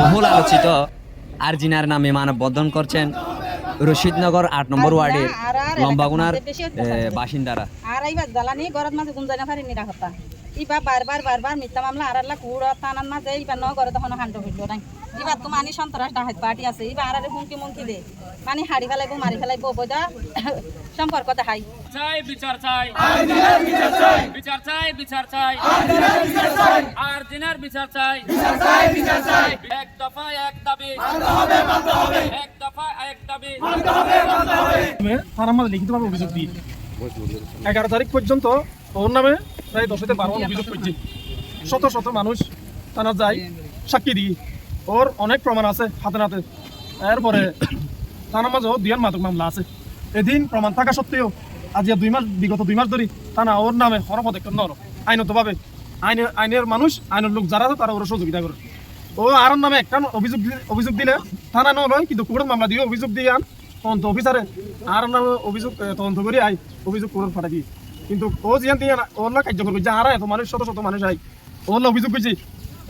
বহুল আলোচিত আরজিনার নামে মানববন্ধন করছেন রশিদনগর আট নম্বর ওয়ার্ডের লম্বাগুনার বাসিন্দারা। ইবা বারবার বারবার মিথ্যা মামলা আর আল্লাহ কুড় থানার মাঝে ইবা ন তখন হান্ড হইল নাই। ইবা তো মানি সন্ত্রাস ডাহাত পার্টি আছে ইবা আর হুমকি মুমকি দে। মানে হাড়ি ফেলাইবো মারি ফেলাইবো বইদা সম্পর্ক দেখাই। চাই বিচার চাই। বিচার চাই, বিচার চাই। আর দিনের বিচার চাই। এক দফা এক দাবি। এক দফা এক দাবি। তার আমাদের লিখিতভাবে অভিযোগ দিই এগারো তারিখ পর্যন্ত ওর নামে প্রায় দশ হতে বারো অভিযোগ করছি। শত শত মানুষ থানা যায় সাক্ষী দিই ওর অনেক প্রমাণ আছে হাতে। নাতে এরপরে থানার মাঝেও দুইয়ার মাদক মামলা আছে। এদিন প্রমাণ থাকা সত্ত্বেও আজ দুই মাস, বিগত দুই মাস ধরে থানা ওর নামে হর পদক্ষেপ নর আইনতভাবে আইনের আইনের মানুষ আইনের লোক যারা তারা ওরা সহযোগিতা করে ও আর নামে একটা অভিযোগ অভিযোগ দিলে, থানা নয় কিন্তু কোর্ট মামলা দিয়ে অভিযোগ দিয়ে আন তদন্ত অফিসারে আর নামে অভিযোগ তদন্ত করে আই অভিযোগ কোর্ট ফাটাই দিয়ে। কিন্তু ও জিয়ান দিয়ে ওর না কার্যকর করছে আর এত মানুষ, শত শত মানুষ আই ওর অভিযোগ করছে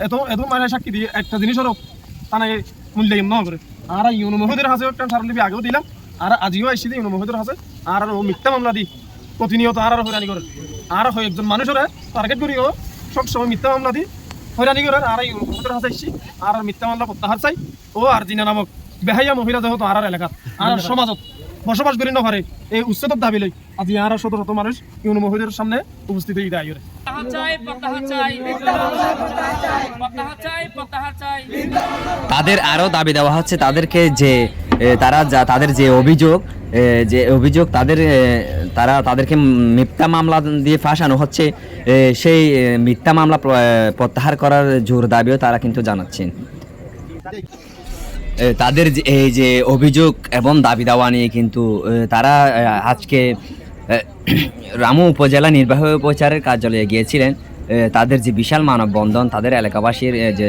এত এত মানুষ সাক্ষী দিয়ে, একটা জিনিসেরও থানায় মূল্যায়ন ন করে আর ইউনো মহোদয়ের হাতে একটা সারলিপি আগেও দিলাম। আর আজিও আইসি দিয়ে ইউনো মহোদয়ের হাতে আর ও মিথ্যা মামলা দি প্রতিনিয়ত আর আর হয়রানি করে আর হয় একজন মানুষের টার্গেট করিও সবসময় মিথ্যা মামলা দি হয়রানি করে আর ইউনো মহোদয়ের হাতে আইসি আর আর মিথ্যা মামলা প্রত্যাহার চাই ও আর জিনা নামক বেহাইয়া মহিলা যেহেতু আর আর এলাকাত আর আর সমাজত বসবাস করি নপারে এই উচ্চতর দাবি লই আজি আর শত শত মানুষ ইউনো মহোদয়ের সামনে উপস্থিত হয়ে। প্রত্যাহার চাই তাদের আরও দাবি দেওয়া হচ্ছে তাদেরকে যে তারা যা, তাদের যে অভিযোগ যে অভিযোগ তাদের তারা তাদেরকে মিথ্যা মামলা দিয়ে ফাঁসানো হচ্ছে সেই মিথ্যা মামলা প্রত্যাহার করার জোর দাবিও তারা কিন্তু জানাচ্ছেন। তাদের এই যে অভিযোগ এবং দাবি দাওয়া নিয়ে কিন্তু তারা আজকে রামু উপজেলা নির্বাহী প্রচারের কার্যালয়ে গিয়েছিলেন। তাদের যে বিশাল মানববন্ধন, তাদের এলাকাবাসীর যে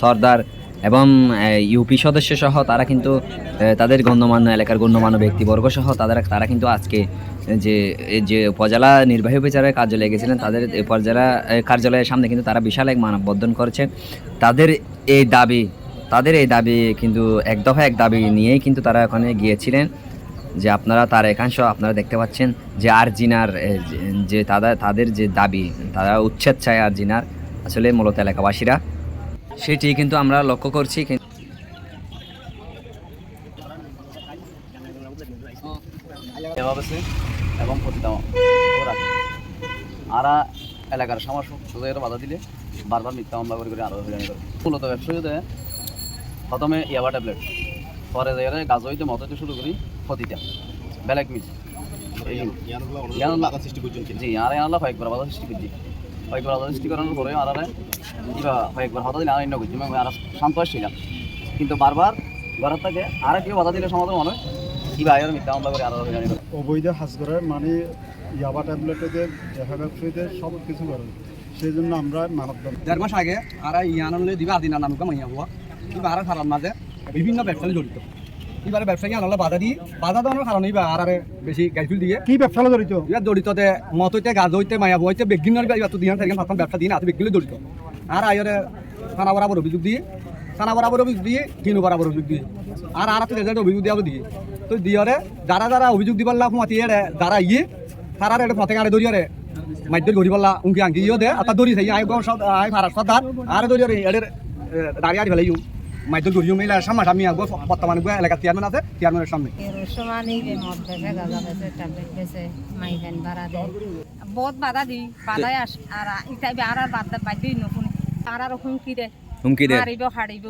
সর্দার এবং ইউপি সদস্য সহ তারা কিন্তু তাদের গণ্যমান্য এলাকার গণ্যমান্য ব্যক্তিবর্গ সহ তাদের, তারা কিন্তু আজকে যে যে উপজেলা নির্বাহী বিচারের কার্যালয়ে গেছিলেন, তাদের উপজেলা কার্যালয়ের সামনে কিন্তু তারা বিশাল এক মানববন্ধন করছে। তাদের এই দাবি, তাদের এই দাবি কিন্তু এক দফা এক দাবি নিয়েই কিন্তু তারা ওখানে গিয়েছিলেন, যে আপনারা তার একাংশ, আপনারা দেখতে পাচ্ছেন যে আরজিনার যে তাদের তাদের যে দাবি, তারা উচ্ছেদ চায় আরজিনার, আসলে মূলত এলাকাবাসীরা। সেটি কিন্তু আমরা লক্ষ্য করছি এবং আরা এলাকার সমাজ সোজাইয়ের বাধা দিলে বারবার মিথ্যা মামলা করে করে আরও হইরানি করে। মূলত ব্যবসায়ীতে প্রথমে ইয়াবা ট্যাবলেট, পরে যাই গাছ হইতে মত হইতে শুরু করি প্রতিটা। ব্যালেক মিট জি, আর আনলা কয়েকবার বাধা সৃষ্টি করছি কয়েকবার সৃষ্টি করানোর পরে আর কিবা কয়েকবার হঠাৎ দিলে আর অন্য করছি আমি আর শান্ত আসছিলাম কিন্তু বারবার ঘরের থেকে আর কেউ বাধা দিলে সমাধান মনে হয় কিবা আর মিথ্যা মামলা করে হইরানি করে। অবৈধ হাজ করার মানে ইয়াবা ট্যাবলেটেদের দেখা ব্যবসায়ীদের সব কিছু করে। সেই জন্য আমরা মানব দেড় মাস আগে আর ইয়ানলে দিবা আদিনা নামুকা মাইয়া হওয়া কিংবা আর খারাপ মাঝে বিভিন্ন ব্যবসায়ী জড়িত। এবারে ব্যবসায়ী আনলে বাধা দিই বাধা দেওয়ার কারণে বা আর বেশি গাইফিল দিয়ে। কি ব্যবসা জড়িত? এবার জড়িততে মত হইতে গাজ হইতে মায়া হইতে বেগিনের এবার তো দিন থাকে প্রথম ব্যবসা দিন আছে বেগিলে জড়িত। আর আয়রে থানা বরাবর অভিযোগ দিয়ে থানা বরাবর অভিযোগ দিয়ে কিনু বরাবর অভিযোগ দিয়ে। আর আর রেজাল্ট অভিযোগ দিয়ে দিয়ে। তো দিয়রে যারা যারা অভিযোগ দিবার লাভ মাতি যারা ইয়ে তারা রে ফতে গাড়ি ধরিয়ারে মাইদের গড়ি পাল্লা উঙ্কি আঙ্কি ইয়ে দে আর দড়ি থাকি আই গম সব আই ফারাস সদার আর ধরিয়ারে এদের দাঁড়িয়ে আর ফেলাই মাইদের গড়ি মেলা সামনা সামনে আগো বর্তমানে এলাকা চেয়ারম্যান আছে চেয়ারম্যানের সামনে। বাড়া বহুত বাধা দি বাধায় আস আর ইটাই আর আর বাদ বাদ দিই নতুন আর আর হুমকি দে হুমকি দেন মারিব হারিব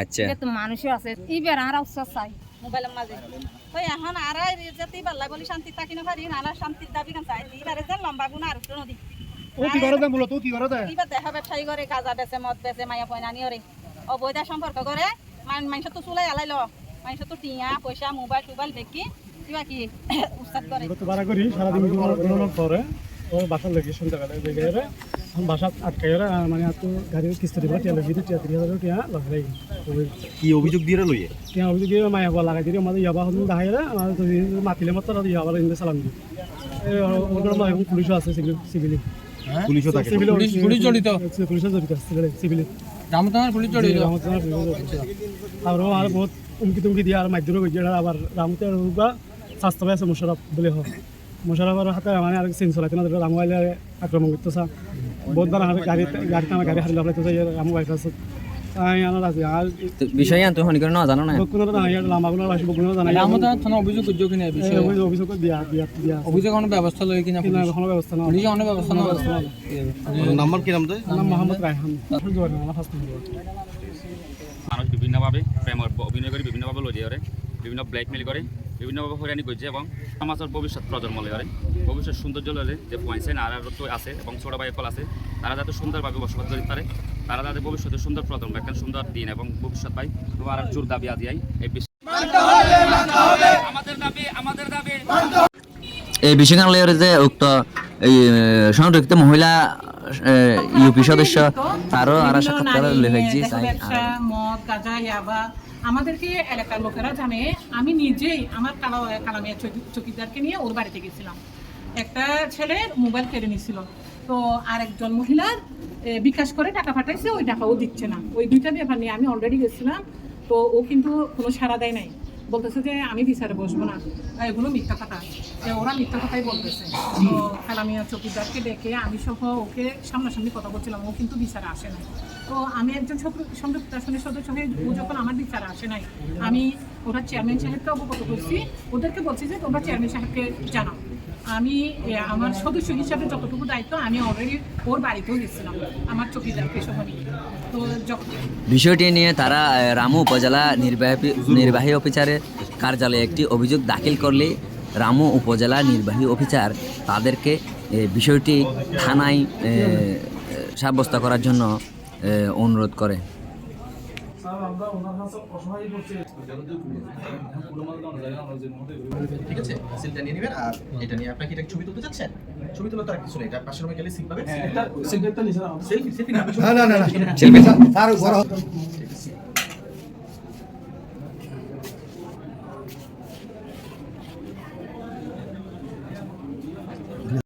আচ্ছা। তো মানুষও আছে। ইবের আর উৎসাহ চাই মোবাইলের মাঝে ওই এখন আর যাতে পাল্লা বলি শান্তি থাকি না পারি আর শান্তির দাবি কেন চাই এবারে যে লম্বা গুণ আর উঠো নদী। ও কি করে দেয় মূলত কি করে দেয় এবার দেখা ব্যবসায়ী করে গাঁজা বেচে মদ বেচে মায়া পয়না নিয়ে অবৈধ সম্পর্ক করে মানুষ তো চুলাই আলাইল মানুষ তো টিয়া পয়সা মোবাইল টোবাইল দেখি কিবা কি উৎসাহ করে তো করি সারাদিন ঘুমানোর পরে বাসার লেগে সন্ধ্যাবেলা বেগে বাসা আটকাই মানে এত গাড়ির কিস্তি দিব টিয়া লগি টিয়া তিরিশ হাজার টিয়া লগাই কি অভিযোগ দিয়ে লইয়ে? টিয়া অভিযোগ দিয়ে মায়া বলা লাগাই দিলে আমাদের ইয়াবা হল দেখাই আমাদের মাতিলে মতো ইয়াবা ইন্দে সালাম দিই ওগুলো পুলিশও আছে সিভিল সিভিলি পুলিশও থাকে। পুলিশ জড়িত। পুলিশে জড়িত সিভিল সিভিল রামতানার পুলিশ জড়িত পুলিশ আর বহুত উমকি তুমকি দিয়ে আর মাধ্যমে গিয়ে আবার রামতে রুগা স্বাস্থ্য আছে মুশারফ বলে হোক মুশারফের হাতে মানে আর সিন চলাইতে না রামু আইলে আক্রমণ করতেছে বহুত বার গাড়ি গাড়িতে আমার গাড়ি হারিয়ে লাগাইতেছে রামু গাড়ি আছে আমি আনার আছে আর তো বিষয়ে করে না জানো না অভিযোগ করছ কিনা এই বিষয়ে অভিযোগ দিয়া দিয়া দিয়া। অভিযোগ কোনো ব্যবস্থা লয় কিনা কোনো ব্যবস্থা না? পুলিশ কোনো ব্যবস্থা না? নাম্বার কি নাম দেয় নাম মোহাম্মদ রায়হান জোয়ার না ফার্স্ট মানুষ বিভিন্নভাবে প্রেমর অভিনয় করে বিভিন্নভাবে লড়িয়ে করে বিভিন্ন ব্ল্যাকমেল করে বিভিন্নভাবে হয়রানি করছে এবং সমাজের ভবিষ্যৎ প্রজন্ম করে ভবিষ্যৎ সৌন্দর্য লড়ে যে পয়েন্টসেন আর আছে এবং ছোট ভাই কল আছে তারা যাতে সুন্দরভাবে বসবাস করতে পারে তারা যাতে ভবিষ্যতে সুন্দর প্রজন্ম একটা সুন্দর দিন এবং ভবিষ্যৎ পায়। তো আর জোর দাবি আদি এই বিষয়ে আমাদের দাবি আমাদের দাবি। এই বিষয়খান লইয়ারে যে উক্ত এই সংরক্ষিত মহিলা ইউপি সদস্য তারও আর সাক্ষাৎকার লেখাইছি ব্যবসা মদ গাঁজা ইয়াবা। আমাদেরকে এলাকার লোকেরা জানে আমি নিজেই আমার কালা কালামিয়া চৌকি- চৌকিদারকে নিয়ে ওর বাড়িতে গেছিলাম। একটা ছেলের মোবাইল কেড়ে নিছিল। তো আরেকজন মহিলার বিকাশ করে টাকা পাঠাইছে, ওই টাকাও দিচ্ছে না। ওই দুইটা ব্যাপার নিয়ে আমি অলরেডি গেছিলাম, তো ও কিন্তু কোনো সাড়া দেয় নাই। বলতেছে যে আমি বিচারে বসবো না। এগুলো মিথ্যা কথা। যে ওরা মিথ্যা কথাই বলতেছে। তো কালামিয়া চৌকিদারকে ডেকে আমি সহ ওকে সামনাসামনি কথা বলছিলাম, ও কিন্তু বিচারে আসে নাই। তো আমি একজন সংযুক্ত আসনের সদস্য হয়ে ও যখন আমার বিচারে আসে নাই, আমি ওরা চেয়ারম্যান সাহেবকে অবগত করছি। ওদেরকে বলছি যে তোমরা চেয়ারম্যান সাহেবকে জানাও। আমি আমার সদস্য হিসাবে যতটুকু দায়িত্ব, আমি অলরেডি ওর বাড়িতেও গেছিলাম, আমার সহ নিয়ে তো বিষয়টি নিয়ে তারা রামু উপজেলা নির্বাহী নির্বাহী অফিসারের কার্যালয়ে একটি অভিযোগ দাখিল করলে রামু উপজেলা নির্বাহী অফিসার তাদেরকে বিষয়টি থানায় সাব্যস্ত করার জন্য অনুরোধ করে। আমরা ওনার কাছে অসহায় করছি। ঠিক আছে সিলটা নিয়ে নেবেন আর এটা নিয়ে আপনাকে এটা ছবি তুলতে চাচ্ছেন? ছবি তোলা তো আর কিছু নেই এটা পাশের রুমে গেলে সিট পাবেন। নিচে সেলফি সেলফি না না না না